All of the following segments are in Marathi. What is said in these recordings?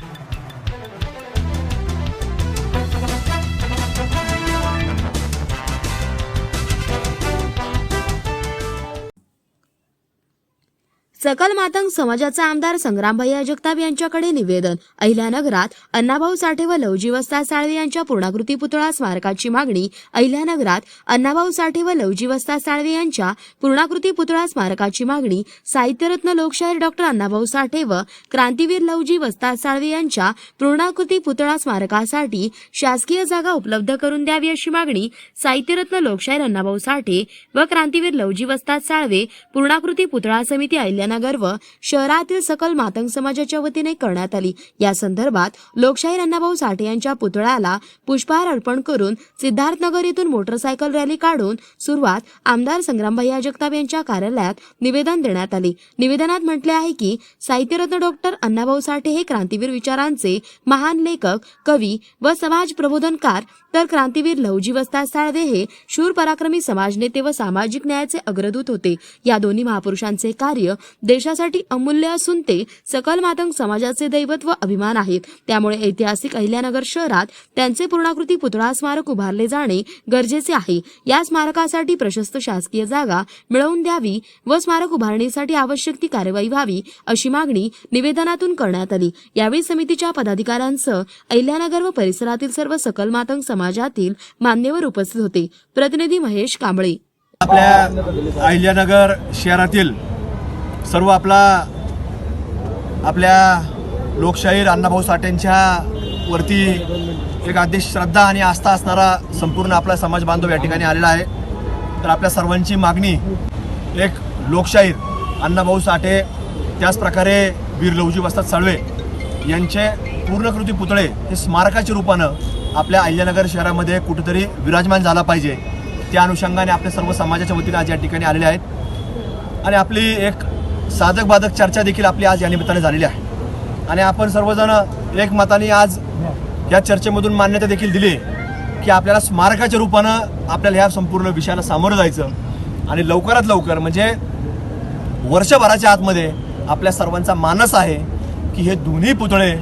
you. सकल मातंग समाजाचा आमदार संग्रामभैया जगताप यांच्याकडे निवेदन. अहिल्यानगरात अण्णाभाऊ साठे व लवजीवस्ता साळवे यांच्या पूर्णाकृती पुतळा स्मारकाची मागणी. अहिल्यानगरात अण्णाभाऊ साठे व लवजीवस्ता साळवे यांच्या पूर्णाकृती पुतळा स्मारकाची मागणी. साहित्यरत्न लोकशाहीर डॉक्टर अण्णाभाऊ साठे व क्रांतीवीर लवजी वस्ता साळवे यांच्या पूर्णाकृती पुतळा स्मारकासाठी शासकीय जागा उपलब्ध करून द्यावी अशी मागणी. साहित्यरत्न लोकशाहीर अण्णाभाऊ साठे व क्रांतीवीर लवजी वस्ताद साळवे पूर्णाकृती पुतळा समिती अहिल्या अहिल्यानगर व शहरातील सकल मातंग समाजाच्या वतीने करण्यात आली. या संदर्भात लोकशाहीर अण्णाभाऊ साठे यांच्या पुतळ्याला पुष्पहार अर्पण करून सिद्धार्थनगर येथून मोटरसायकल रॅली काढून सुरुवात आमदार संग्रामभैया जगताप यांच्या कार्यालयात निवेदन देण्यात आले. निवेदनात म्हटले आहे की साहित्यरत्न डॉक्टर अण्णाभाऊ साठे हे क्रांतीवीर विचारांचे महान लेखक कवी व समाज प्रबोधनकार तर क्रांतीवीर लवजी वस्ताद साळवे हे शूर पराक्रमी समाजनेते व सामाजिक न्यायाचे अग्रदूत होते. या दोन्ही महापुरुषांचे कार्य देशासाठी अमूल्य असून ते सकल मातंग समाजाचे दैवत व अभिमान आहेत. त्यामुळे ऐतिहासिक अहिल्यानगर शहरात त्यांचे पूर्णाकृती पुतळा स्मारक उभारले जाणे गरजेचे आहे. या स्मारकासाठी प्रशस्त शासकीय जागा मिळवून द्यावी व स्मारक उभारणीसाठी आवश्यक ती कार्यवाही व्हावी अशी मागणी निवेदनातून करण्यात आली. यावेळी समितीच्या पदाधिकाऱ्यांसह अहिल्यानगर व परिसरातील सर्व सकल मातंग समाजातील मान्यवर उपस्थित होते. प्रतिनिधी महेश कांबळे. आपल्या अहिल्यानगर शहरातील सर्व आपला आपल्या लोकशाहीर अण्णाभाऊ साठेंच्या वरती एक आदेश श्रद्धा आणि आस्था असणारा संपूर्ण आपला समाज बांधव या ठिकाणी आलेला आहे. तर आपल्या सर्वांची मागणी एक लोकशाहीर अण्णाभाऊ साठे त्याचप्रकारे वीर लवजी वस्ताद साळवे यांचे पूर्णकृती पुतळे हे स्मारकाच्या रूपानं आपल्या अहिल्यानगर शहरामध्ये कुठेतरी विराजमान झाला पाहिजे. त्या अनुषंगाने आपल्या सर्व समाजाच्या वतीनं आज या ठिकाणी आलेले आहेत. आणि आपली एक साधक बाधक चर्चा देखील आपली आज या निमित्ताने झालेली आहे. आणि आपण सर्वजण एकमताने आज या चर्चेमधून मान्यता देखील दिली की आपल्याला स्मारकाच्या रूपानं आपल्याला ह्या संपूर्ण विषयाला सामोरं जायचं. आणि लवकरात लवकर म्हणजे वर्षभराच्या आतमध्ये आपल्या सर्वांचा मानस आहे की हे दोन्ही पुतळे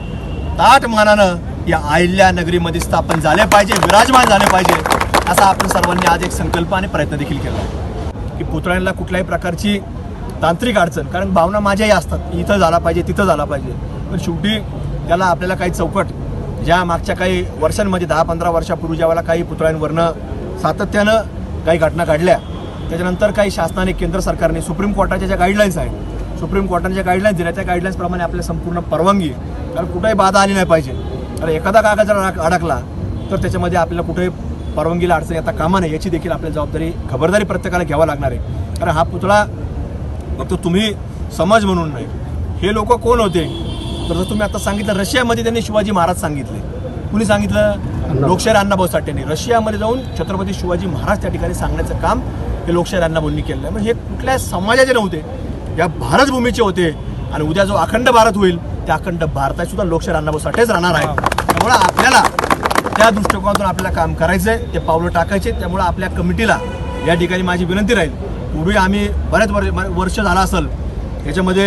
ताट मानानं या अहिल्या नगरीमध्ये स्थापन झाले पाहिजे विराजमान झाले पाहिजे असा आपण सर्वांनी आज एक संकल्प आणि प्रयत्न देखील केला. की पुतळ्यांना कुठल्याही प्रकारची तांत्रिक अडचण कारण भावना माझ्याही असतात इथं झाला पाहिजे तिथं झाला पाहिजे. पण शेवटी त्याला आपल्याला काही चौकट ज्या मागच्या काही वर्षांमध्ये दहा पंधरा वर्षापूर्वी ज्यावेळेला काही पुतळ्यांवरनं सातत्यानं काही घटना घडल्या त्याच्यानंतर काही शासनाने केंद्र सरकारने सुप्रीम कोर्टाच्या ज्या गाईडलाईन्स आहेत सुप्रीम कोर्टाने ज्या गाईडलाईन्स दिल्या त्या गाईडलाईन्सप्रमाणे आपल्या संपूर्ण परवानगी कारण कुठेही बाधा आली नाही पाहिजे. कारण एखादा कागद जर अडक- अडकला तर त्याच्यामध्ये आपल्याला कुठेही परवानगीला अडचण येता कामा नये याची देखील आपल्याला जबाबदारी खबरदारी प्रत्येकाला घ्यावा लागणार आहे. कारण हा पुतळा फक्त तुम्ही समाज म्हणून नाही. हे लोक कोण होते? तर तुम्ही आता सांगितलं रशियामध्ये त्यांनी शिवाजी महाराज सांगितले. कुणी सांगितलं? लोकशाहीर अण्णाभाऊ साठेने. रशियामध्ये जाऊन छत्रपती शिवाजी महाराज त्या ठिकाणी सांगण्याचं काम हे लोकशाहीर अण्णाभाऊंनी केलं आहे. म्हणजे हे कुठल्या समाजाचे नव्हते. या भारतभूमीचे होते. आणि उद्या जो अखंड भारत होईल त्या अखंड भारतात सुद्धा लोकशाहीर अण्णाभाऊ साठेच राहणार आहे. त्यामुळं आपल्याला त्या दृष्टिकोनातून आपल्याला काम करायचं आहे ते पावलं टाकायचे त्यामुळं आपल्या कमिटीला या ठिकाणी माझी विनंती राहील. पूर्वी आम्ही बऱ्याच वर्ष वर्ष झाला असेल याच्यामध्ये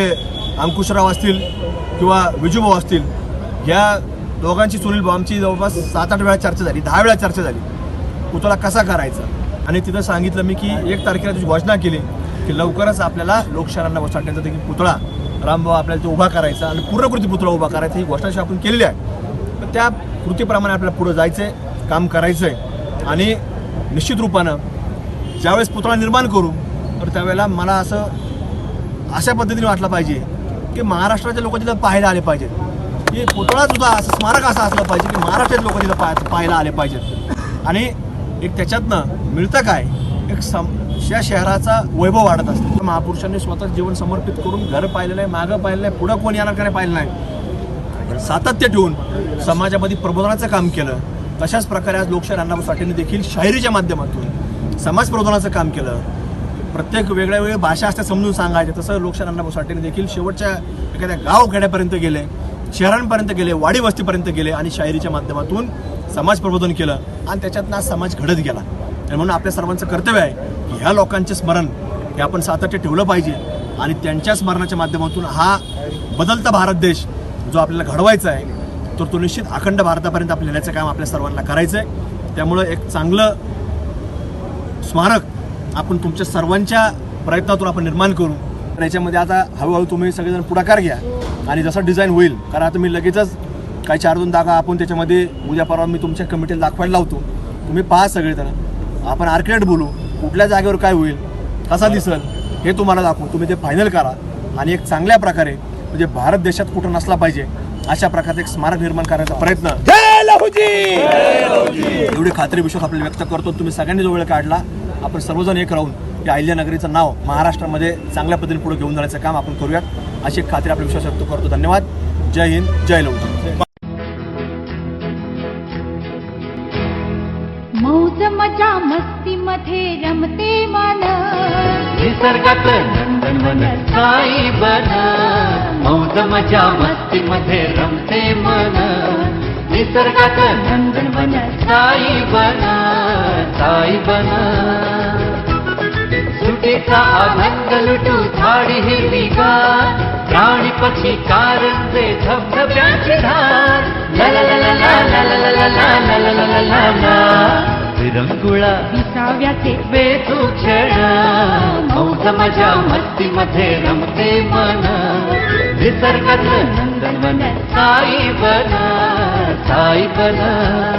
अंकुशराव असतील किंवा विजूभाऊ असतील या दोघांची सुनील भाऊ आमची जवळपास सात आठ वेळा चर्चा झाली दहा वेळा चर्चा झाली. पुतळा कसा करायचा? आणि तिथं सांगितलं मी की एक तारखेला त्याची घोषणा केली की लवकरच आपल्याला लोकशाहींना साठ्यांचा देखील पुतळा रामभाऊ आपल्याला तो उभा करायचा आणि पूर्णकृती पुतळा उभा करायचा ही घोषणा आपण केलेली आहे. तर त्या कृतीप्रमाणे आपल्याला पुढं जायचं आहे काम करायचं आहे आणि निश्चित रूपानं ज्यावेळेस पुतळा निर्माण करू तर त्यावेळेला मला असं अशा पद्धतीने वाटलं पाहिजे की महाराष्ट्राचे लोक तिथं पाहायला आले पाहिजेत. की पुतळा सुद्धा असं स्मारक असं असलं पाहिजे की महाराष्ट्राचे लोक तिथं पाय पाहायला आले पाहिजेत. आणि एक त्याच्यातनं मिळतं काय? एक सम या शहराचा वैभव वाढत असतो. महापुरुषांनी स्वतः जीवन समर्पित करून घर पाहिलेलं आहे मागं पाहिलेलं आहे पुढं कोण येणार काय पाहिलं नाही. सातत्य ठेवून समाजामध्ये प्रबोधनाचं काम केलं. तशाच प्रकारे आज लोकशाही अण्णाभाऊ साठेंनी देखील शाहिरीच्या माध्यमातून समाज प्रबोधनाचं काम केलं. प्रत्येक वेगळ्या वेगळ्या भाषा असते समजून सांगायचे. तसं लोकशाहीर अण्णाभाऊ साठेंनी देखील शेवटच्या एखाद्या गाव खेड्यापर्यंत गेले शहरांपर्यंत गेले वाडी वस्तीपर्यंत गेले आणि शायरीच्या माध्यमातून समाज प्रबोधन केलं आणि त्याच्यातनं आज समाज घडत गेला. आणि म्हणून आपल्या सर्वांचं कर्तव्य आहे की ह्या लोकांचे स्मरण हे आपण सातत्य ठेवलं पाहिजे आणि त्यांच्या स्मरणाच्या माध्यमातून हा बदलता भारत देश जो आपल्याला घडवायचा आहे तर तो निश्चित अखंड भारतापर्यंत आपल्या नेण्याचं काम आपल्या सर्वांना करायचं आहे त्यामुळं एक चांगलं स्मारक आपण तुमच्या सर्वांच्या प्रयत्नातून आपण निर्माण करू. तर याच्यामध्ये आता हळूहळू तुम्ही सगळेजण पुढाकार घ्या. आणि जसं डिझाईन होईल कारण आता मी लगेचच काही चार दोन जागा आपण त्याच्यामध्ये उद्या परवा मी तुमच्या कमिटीला दाखवायला लावतो. तुम्ही पहा सगळेजण. आपण आर्किटेक्ट बोलू. कुठल्या जागेवर काय होईल कसा दिसल हे तुम्हाला दाखवू. तुम्ही ते फायनल करा. आणि एक चांगल्या प्रकारे म्हणजे भारत देशात कुठं नसला पाहिजे अशा प्रकारचं एक स्मारक निर्माण करण्याचा प्रयत्न. एवढी खात्री विश्वास आपल्याला व्यक्त करतो. तुम्ही सगळ्यांनी जो वेळ काढला आपण सर्वजण एक राहून या अहिल्यानगरीचं नाव महाराष्ट्रामध्ये चांगल्या पद्धतीने पुढे घेऊन जाण्याचं काम आपण करूयात. अशी खात्री आपला विश्वास व्यक्त करतो. धन्यवाद. जय हिंद. जय लवजी मौज मजा मस्ती मध्ये रमते मन. निसर्गात नंदनवन साई बन. मौज मजा मस्ती मध्ये रमते मन. निसर्गात नंदनवन साई बन. साई बन. देशाचा आनंद लुटू झाडी हिरवीगार प्राणी पक्षी कारंजे धबधब्याची धार विरंगुळा विसाव्याचे वेधू क्षण मौज मजा मस्तीमध्ये रमते मन निसर्गाचं नंदनवन साई बना साई बना